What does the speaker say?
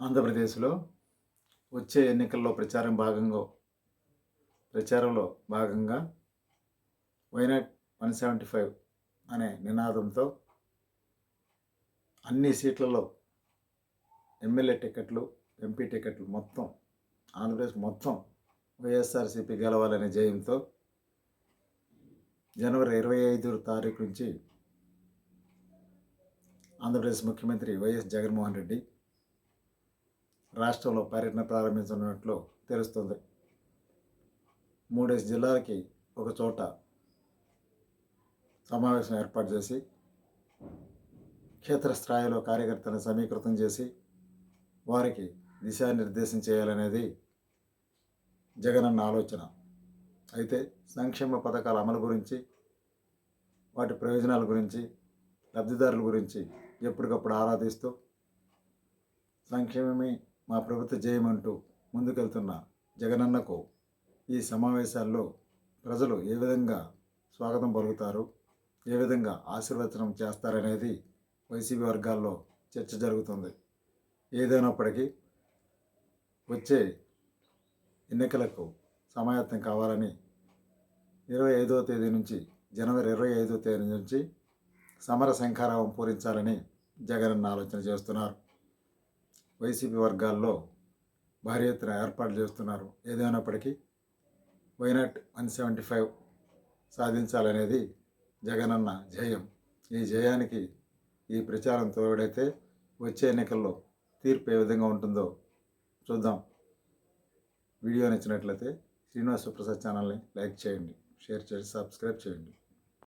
ఆంధ్రప్రదేశ్లో వచ్చే ఎన్నికల్లో ప్రచారం భాగంగా ప్రచారంలో భాగంగా వైనాట్ వన్ సెవెంటీ ఫైవ్ అనే నినాదంతో అన్ని సీట్లలో ఎమ్మెల్యే టికెట్లు ఎంపీ టికెట్లు మొత్తం ఆంధ్రప్రదేశ్ మొత్తం వైఎస్ఆర్సీపీ గెలవాలనే జయంతో జనవరి ఇరవై ఐదు తారీఖు నుంచి ఆంధ్రప్రదేశ్ ముఖ్యమంత్రి వైఎస్ జగన్మోహన్ రెడ్డి రాష్ట్రంలో పర్యటన ప్రారంభించనున్నట్లు తెలుస్తుంది. మూడేసి జిల్లాలకి ఒక చోట సమావేశం ఏర్పాటు చేసి క్షేత్రస్థాయిలో కార్యకర్తలను సమీకృతం చేసి వారికి దిశానిర్దేశం చేయాలనేది జగనన్న ఆలోచన. అయితే సంక్షేమ పథకాల అమలు గురించి వాటి ప్రయోజనాల గురించి లబ్ధిదారుల గురించి ఎప్పటికప్పుడు ఆరాధిస్తూ సంక్షేమమే మా ప్రభుత్వ జయమంటూ ముందుకెళ్తున్న జగనన్నకు ఈ సమావేశాల్లో ప్రజలు ఏ విధంగా స్వాగతం పలుకుతారు ఏ విధంగా ఆశీర్వచనం చేస్తారనేది వైసీపీ వర్గాల్లో చర్చ జరుగుతుంది. ఏదైనప్పటికీ వచ్చే ఎన్నికలకు సమాయత్తం కావాలని ఇరవై ఐదవ తేదీ నుంచి జనవరి ఇరవై ఐదో తేదీ నుంచి సమర శంఖారావం పూరించాలని జగనన్న ఆలోచన చేస్తున్నారు. వైసీపీ వర్గాల్లో భారీ ఎత్తున ఏర్పాట్లు చేస్తున్నారు. ఏదైనప్పటికీ why not one seventy five సాధించాలనేది Jagananna జయం ఈ జయానికి ఈ ప్రచారం తోడైతే వచ్చే ఎన్నికల్లో తీర్పు ఏ విధంగా ఉంటుందో చూద్దాం. వీడియో నచ్చినట్లయితే శ్రీనివాస ప్రసాద్ ఛానల్ని లైక్ చేయండి షేర్ చేసి సబ్స్క్రైబ్ చేయండి.